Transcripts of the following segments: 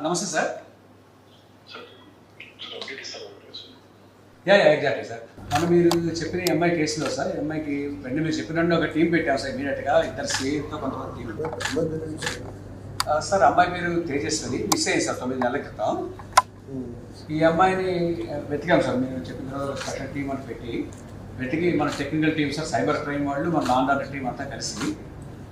నమస్తే sir. Yeah yeah exactly sir. మనం మీరు చెప్పిన అమ్మాయి కేసులో సార్ అమ్మాయికి వెంటనే మీరు చెప్పినట్టు ఒక టీం పెట్టాం సార్ ఇమీడియట్గా ఇద్దరు సేఫ్తో కొంతమంది టీం సార్ అమ్మాయి మీరు తేజస్వది మిస్ అయ్యింది సార్ తొమ్మిది నెలల క్రితం. ఈ అమ్మాయిని వెతికాం సార్ మీరు చెప్పిన తర్వాత స్పెషల్ టీం అని పెట్టి. వెతికి మన technical team sir cyber crime వాళ్ళు మన లాండ్ ఆర్డర్ టీం అంతా కలిసి.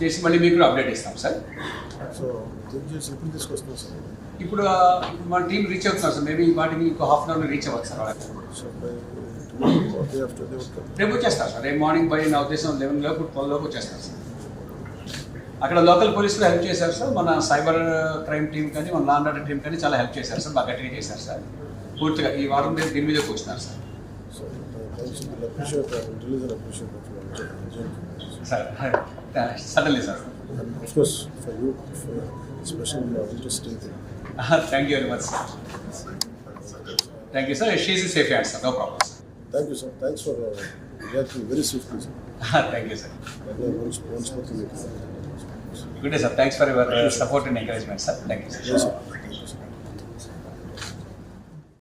చేసి మళ్ళీ మీకు కూడా అప్డేట్ ఇస్తాం సార్ సో తీసుకొస్తున్నాం సార్ ఇప్పుడు మన టీం రీచ్ అవుతున్నాం సార్ మేబీ వాటికి ఇంకో హాఫ్ అన్ అవర్లో రీచ్ అవ్వచ్చు సార్ రేపు వచ్చేస్తారు సార్ రేపు మార్నింగ్ బై నా ఉద్దేశం లెవెన్ లోపు ట్వెల్వ్ లోపు వచ్చేస్తారు సార్ అక్కడ లోకల్ పోలీసులు హెల్ప్ చేశారు సార్ మన సైబర్ క్రైమ్ టీం కానీ మన లాండ్ ఆర్డర్ టీం కానీ చాలా హెల్ప్ చేశారు సార్ బాగా గట్టిగా చేశారు సార్ పూర్తిగా ఈ వారం మీద దీని మీద కూర్చున్నారు sir Sir, uh, uh-huh, Thank you very much, sir. Thank you, sir. She's a safe answer. No problem, sir. Thank you, sir. Thanks for uh, very swiftly, sir. Uh-huh, thank you, sir. Good day, sir. Thanks for your uh, support and encouragement, sir. Thank you, sir. Yes, sir.